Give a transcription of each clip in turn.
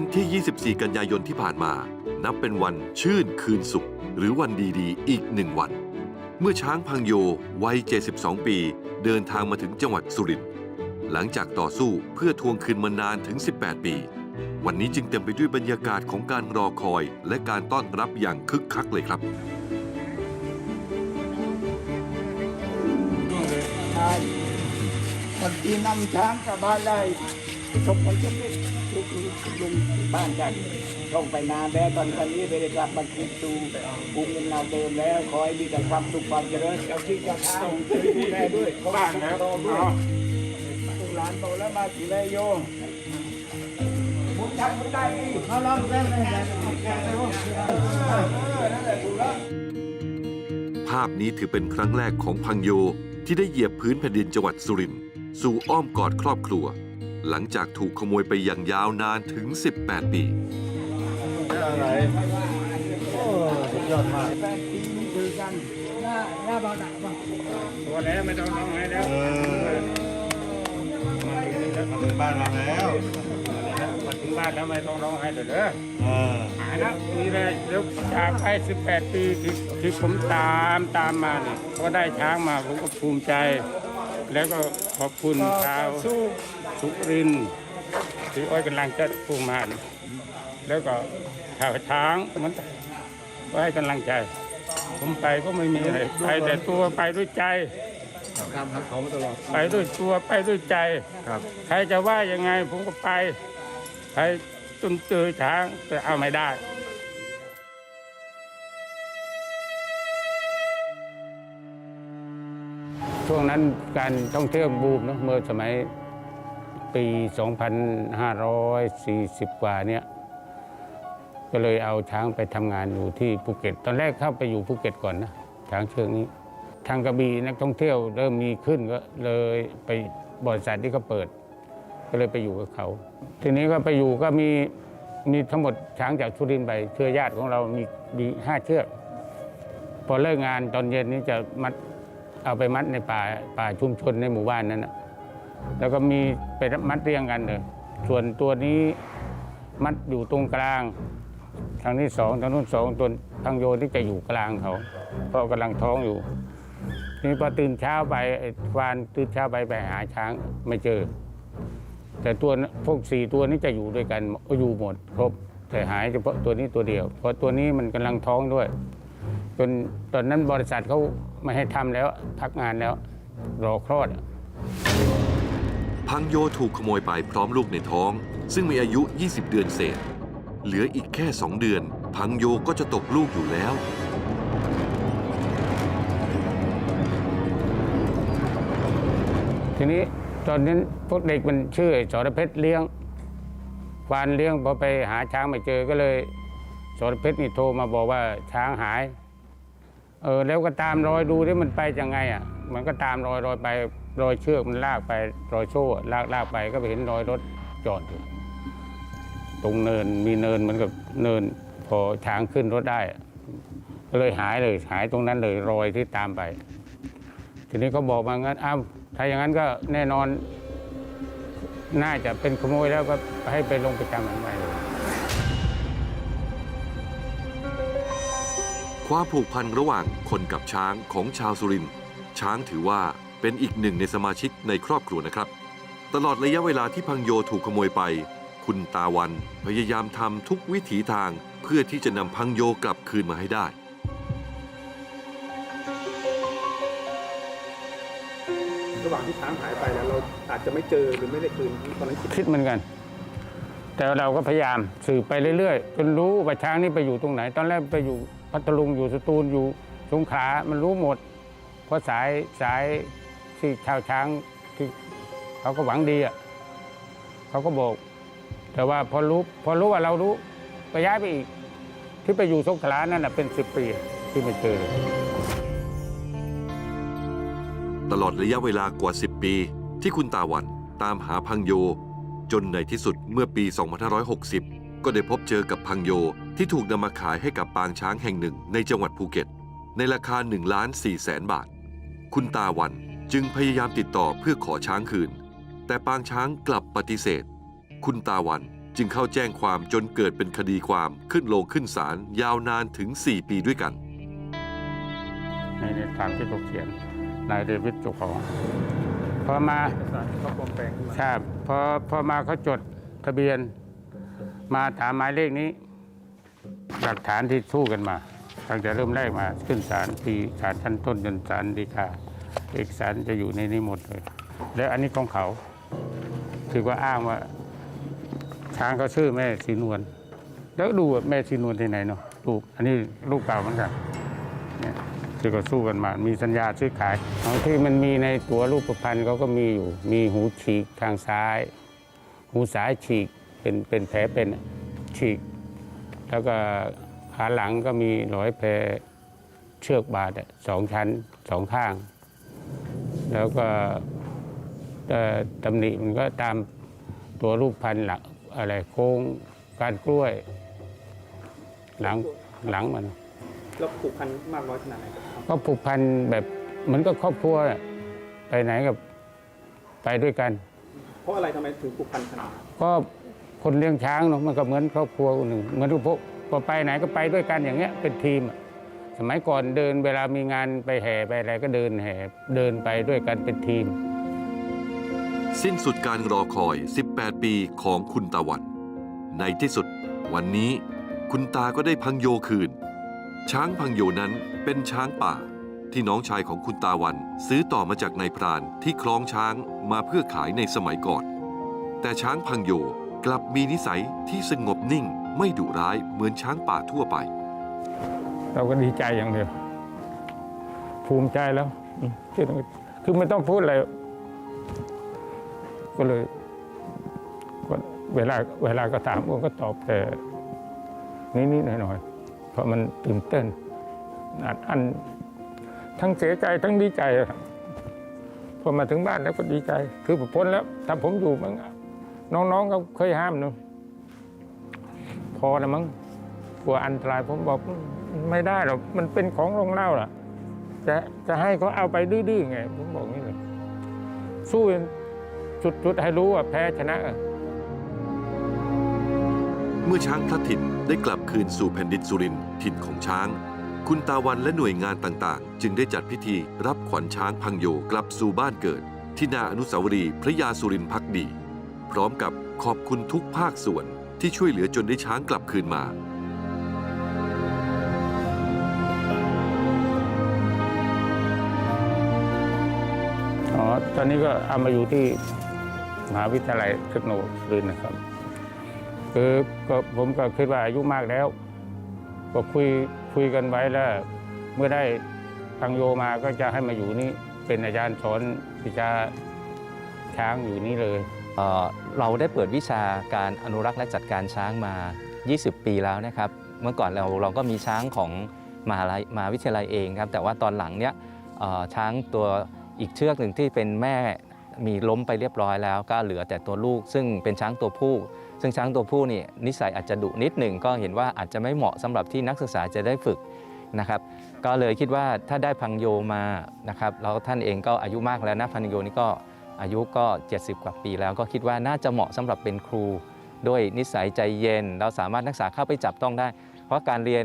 วันที่ 24 กันยายนที่ผ่านมา นับเป็นวันชื่นคืนสุข หรือวันดีๆ อีกหนึ่งวัน เมื่อช้างพังโยวัย 72 ปี เดินทางมาถึงจังหวัดสุรินทร์หลังจากต่อสู้เพื่อทวงคืนมานานถึง 18 ปี วันนี้จึงเต็มไปด้วยบรรยากาศของการรอคอย และการต้อนรับอย่างคึกคักเลยครับใช่คนที่นำช้างกลับบ้านได้ ทุกคนทุกลูกทุกลูกลุงบ้านกันต้องไปนานแล้วตอนนี้ไปได้กลับมาคิดดูภูมิลำเนาเดิมแล้วขอให้มีแต่ความสุขความเจริญเจ้าที่จ้าทางช่วยดูแลด้วยบ้านแล้วด้วยลูกหลานโตแล้วมาสีแลโยมผมทำไม่ได้ดีเขาลองเล่นเลยนะนั่แหละถูกแล้วภาพนี้ถือเป็นครั้งแรกของพังโยที่ได้เหยียบพื้นแผ่นดินจังหวัดสุรินทร์สู่อ้อมกอดครอบครัว หลังจากถูกขโมยไปอย่างยาวนานถึง 18 ปีอะไรโอ้สุดยอดมากตัวแล้วไม่ต้องร้องไห้แล้วมาถึงบ้านเราแล้วมาถึงบ้านแล้วไม่ต้องร้องไห้เลยเด้อเออหายแล้วนี่เลยเดี๋ยวจากไป18ปีที่ที่ผมตามตามมาเนี่ยก็ได้ช้างมาผมก็ภูมิใจ แล้วก็ขอบคุณชาว สุรินทร์ที่อ้อยกำลังจะพูงมาเนี่ยแล้วก็ชาวช้างมันก็ให้กำลังใจ ผมไปก็ไม่มีอะไรไปแต่ตัวไปด้วยใจครับครับเขามาตลอดไปด้วยตัวไปด้วยใจครับใครจะว่ายังไงผมก็ไปใครจนเจอช้างแต่เอาไม่ได้ช่วงนั้นการท่องเที่ยวบูมเนอะเมื่อสมัย ปี 2540 กว่าเนี่ยก็เลยเอาช้างไปทำงานอยู่ที่ภูเก็ต ตอนแรกเข้าไปอยู่ภูเก็ตก่อนนะช้างเชือกนี้ ทางกระบี่นักท่องเที่ยวเริ่มมีขึ้นก็เลยไปบริษัทที่เขาเปิด ก็เลยไปอยู่กับเขา ทีนี้ก็ไปอยู่ก็มีมีทั้งหมดช้างจากทุรินไปเชื้อญาติของเรามีมีห้าเชือกพอเลิกงานตอนเย็นนี้จะมัดเอาไปมัดในป่าป่าชุมชนในหมู่บ้านนั้นนะ แล้วก็มีไปมัดเรียงกันเลยส่วนตัวนี้มัดอยู่ตรงกลาง ทางที่สองทางนู้นสองตัวทางโยนที่จะอยู่กลางเขาเพราะกำลังท้องอยู่นี้พอตื่นเช้าไปควานตื่นเช้าไปไปหาช้างไม่เจอ แต่ตัวพวกสี่ตัวนี้จะอยู่ด้วยกันอยู่หมดครบแต่หายเฉพาะตัวนี้ตัวเดียว เพราะตัวนี้มันกำลังท้องด้วย จนตอนนั้นบริษัทเขาไม่ให้ทำแล้วพักงานแล้วรอคลอด พังโยถูกขโมยไปพร้อมลูกในท้อง ซึ่งมีอายุ 20 เดือนเศษ เหลืออีกแค่ 2 เดือน พังโยก็จะตกลูกอยู่แล้ว ทีนี้ตอนนั้นพวกเด็กมันชื่อไอ้สรเพชรเลี้ยงควานเลี้ยงพอไปหาช้างไม่เจอก็เลยสรเพชรนี่โทรมาบอกว่าช้างหาย เออแล้วก็ตามรอยดูที่มันไปยังไงอะ มันก็ตามรอยรอยไป รอยเชือกมันลากไปรอยโซ่ลากลากไปก็ไปเห็นรอยรถจอดอยู่ตรงเนินมีเนินเหมือนกับเนินพอช้างขึ้นรถได้ก็เลยหายเลยหายตรงนั้นเลยรอยที่ตามไป ทีนี้เขาบอกมางั้นอ้าวถ้าอย่างนั้นก็แน่นอน น่าจะเป็นขโมยแล้วก็ให้ไปลงประจำวันไว้เลยความผูกพันระหว่างคนกับช้างของชาวสุรินทร์ช้างถือว่า เป็นอีกหนึ่งในสมาชิกในครอบครัวนะครับ ตลอดระยะเวลาที่พังโยถูกขโมยไป คุณตาวันพยายามทำทุกวิถีทางเพื่อที่จะนำพังโยกลับคืนมาให้ได้ ระหว่างที่ช้างหายไปแล้วเราอาจจะไม่เจอหรือไม่ได้คืนตอนนั้นคิดคิดเหมือนกัน แต่เราก็พยายามสืบไปเรื่อยๆ จนรู้ว่าช้างนี่ไปอยู่ตรงไหน ตอนแรกไปอยู่พัทลุงอยู่สตูลอยู่สงขลา มันรู้หมด เพราะสายสาย ที่ชาวช้างที่เขาก็หวังดีอะเขาก็บอก แต่ว่าพอรู้พอรู้ว่าเรารู้ก็ย้ายไปอีก ที่ไปอยู่สงขลานั่นนะเป็นสิบปีที่ไม่เจอ ตลอดระยะเวลากว่า 10 ปี ที่คุณตาวันตามหาพังโย จนในที่สุดเมื่อปี 2560 ก็ได้พบเจอกับพังโยที่ถูกนำมาขายให้กับปางช้างแห่งหนึ่งในจังหวัดภูเก็ต ในราคา1ล้าน4แสนบาท คุณตาวัน จึงพยายามติดต่อเพื่อขอช้างคืน แต่ปางช้างกลับปฏิเสธ คุณตาวันจึงเข้าแจ้งความจนเกิดเป็นคดีความขึ้นโลงขึ้นศาลยาวนานถึง 4 ปีด้วยกัน ในในตามที่ผมเขียนนายเดวิดจุกขอพอมาเอกสาเปลอมแปลงขึ้นมาใช่พอพอมาเขาจดทะเบียน มาถามหมายเลขนี้ หลักฐานที่สู้กันมาตั้งแต่เริ่มแรกมาขึ้นศาลที่ศาลชั้นต้นจนศาลฎีกา เอกสารจะอยู่ในนี้หมดเลย แล้วอันนี้ของเขาถือว่าอ้างว่า ช้างเขาชื่อแม่สีนวลแล้วดูว่าแม่สีนวลที่ไหนเนาะลูกอันนี้ลูกเก่าเหมือนกันเนี่ยคือก็สู้กันมา มีสัญญาซื้อขายบางที่มันมีในตัวรูปพันธ์เขาก็มีอยู่ มีหูฉีกทางซ้าย หูซ้ายฉีกเป็นเป็นแผลเป็นฉีก แล้วก็ขาหลังก็มีรอยแผลเชือกบาดสองชั้นสองข้าง แล้วก็เอ่อตำหนิมันก็ตามตัวรูปพันธุ์หลังอะไรโค้งการกล้วย หลังหลังมันแล้วผูกพันมากน้อยขนาดไหนกับเขาก็ผูกพันแบบเหมือนกับครอบครัวอะไปไหนกับไปด้วยกัน เพราะอะไรทำไมถึงผูกพันขนาดนั้นก็คนเลี้ยงช้างเนาะมันก็เหมือนครอบครัวคนหนึ่งเหมือนพวกพอไปไหนก็ไปด้วยกันอย่างเงี้ยเป็นทีมอะ สมัยก่อนเดินเวลามีงานไปแห่ไปอะไรก็เดินแห่เดินไปด้วยกันเป็นทีม สิ้นสุดการรอคอย 18 ปีของคุณตาวัน ในที่สุด วันนี้คุณตาก็ได้พังโยคืน ช้างพังโยนั้นเป็นช้างป่า ที่น้องชายของคุณตาวัน ซื้อต่อมาจากนายพรานที่คล้องช้างมาเพื่อขายในสมัยก่อน แต่ช้างพังโยกลับมีนิสัยที่สงบนิ่งไม่ดุร้ายเหมือนช้างป่าทั่วไป เราก็ดีใจอย่างเดียว ภูมิใจแล้วคือไม่ต้องพูดอะไร ก็เลยเวลาเวลาก็ถามผมก็ตอบแต่นิดๆหน่อยๆเพราะมันตื่นเต้นอัดอันทั้งเสียใจทั้งดีใจพอมาถึงบ้านแล้วก็ดีใจ คือผมพ้นแล้ว ถ้าผมอยู่มันน้องๆก็เคยห้ามนาะพอแล้วมั้ง ลัวอันตรายผมบอกไม่ได้หรอกมันเป็นของโรงเล่าล่ะ จะจะให้เขาเอาไปดื้อๆไง ผมบอกนี่เลยสู้จุดๆให้รู้ว่าแพ้ชนะอะเมื่อช้างพลัดถิ่นได้กลับคืนสู่แผ่นดินสุรินทร์ถิ่นของช้าง คุณตาวันและหน่วยงานต่างๆ จึงได้จัดพิธีรับขวัญช้างพังโยกลับสู่บ้านเกิด ที่นาอนุสาวรีย์พระยาสุรินทร์พักดี พร้อมกับขอบคุณทุกภาคส่วนที่ช่วยเหลือจนได้ช้างกลับคืนมา ตอนนี้ก็เอามาอยู่ที่มหาวิทยาลัยเทคโนโลยีนะครับ คือก็ผมก็คิดว่าอายุมากแล้ว ก็คุยคุยกันไว้แล้ว เมื่อได้ทางโยมาก็จะให้มาอยู่นี่เป็นอาจารย์สอนวิชาช้างอยู่นี่เลยเเราได้เปิดวิชาการอนุรักษ์และจัดการช้างมา 20 ปีแล้วนะครับ เมื่อก่อนเราเราก็มีช้างของมหาลัยมหาวิทยาลัยเองครับ แต่ว่าตอนหลังเนี้ยช้างตัว อีกเชือกหนึ่งที่เป็นแม่มีล้มไปเรียบร้อยแล้วก็เหลือแต่ตัวลูก ซึ่งเป็นช้างตัวผู้ ซึ่งช้างตัวผู้นี่นิสัยอาจจะดุนิดหนึ่งก็เห็นว่าอาจจะไม่เหมาะสำหรับที่นักศึกษาจะได้ฝึกนะครับ ก็เลยคิดว่าถ้าได้พังโยมานะครับแล้วท่านเองก็อายุมากแล้วนะพังโยนี่ก็อายุก็ 70 กว่าปีแล้วก็คิดว่าน่าจะเหมาะสำหรับเป็นครู ด้วยนิสัยใจเย็น เราสามารถนักศึกษาเข้าไปจับต้องได้ เพราะการเรียน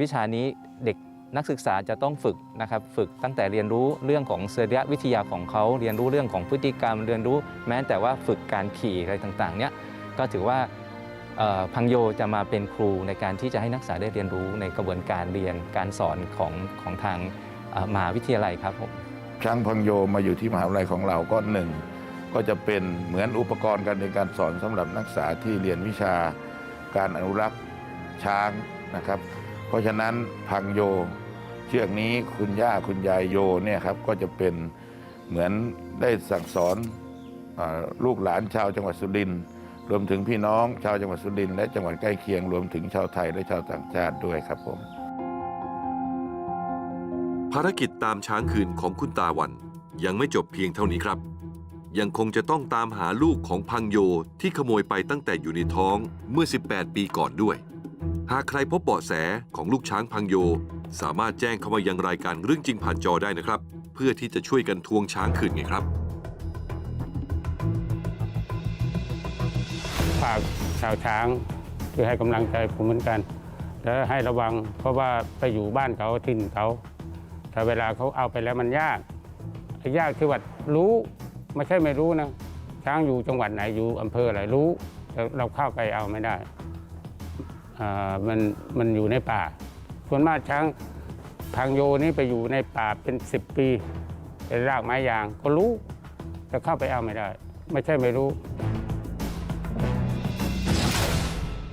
วิชานี้เด็ก นักศึกษาจะต้องฝึกนะครับฝึกตั้งแต่เรียนรู้เรื่องของเสรียวิทยาของเขาเรียนรู้เรื่องของพฤติกรรม เรียนรู้แม้แต่ว่าฝึกการขี่อะไรต่างๆเนี่ยก็ถือว่าพังโยจะมาเป็นครูในการที่จะให้นักศึกษาได้เรียนรู้ในกระบวนการเรียนการสอนของของทางมหาวิทยาลัยครับผมช้างพังโยมาอยู่ที่มหาวิทยาลัยของเราก็หนึ่งก็จะเป็นเหมือนอุปกรณ์การในการสอนสำหรับนักศึกษาที่เรียนวิชาการอนุรักษ์ช้างนะครับ เพราะฉะนั้นพังโย ชือกนี้คุณย่าคุณยายโยเนี่ยครับก็จะเป็นเหมือนได้สั่งสอนอลูกหลานชาวจังหวัดสุรินทร์รวมถึงพี่น้องชาวจังหวัดสุรินทร์และจังหวัดใกล้เคียงรวมถึงชาวไทยและชาวต่างชาติด้วยครับผม ภารกิจตามช้างคืนของคุณตาวันยังไม่จบเพียงเท่านี้ครับ ยังคงจะต้องตามหาลูกของพังโยที่ขโมยไปตั้งแต่อยู่ในท้องเมื่อ 18 ปีก่อนด้วย หากใครพบเบาะแสของลูกช้างพังโย สามารถแจ้งเข้ามายังรายการเรื่องจริงผ่านจอได้นะครับ เพื่อที่จะช่วยกันทวงช้างคืนไงครับฝากชาวช้างคือให้กำลังใจผมเหมือนกัน แล้วให้ระวังเพราะว่าไปอยู่บ้านเขาถิ่นเขาถ้าเวลาเขาเอาไปแล้วมันยากยากที่ว่ารู้ไม่ใช่ไม่รู้นะ ช้างอยู่จังหวัดไหนอยู่อำเภออะไรรู้แต่เราเข้าไปเอาไม่ได้อ่ามันมันอยู่ในป่า ส่วนมากช้างพังโยนี่ไปอยู่ในป่าเป็นสิบปีเป็นรากไม้ยางก็รู้แต่เข้าไปเอาไม่ได้ ไม่ใช่ไม่รู้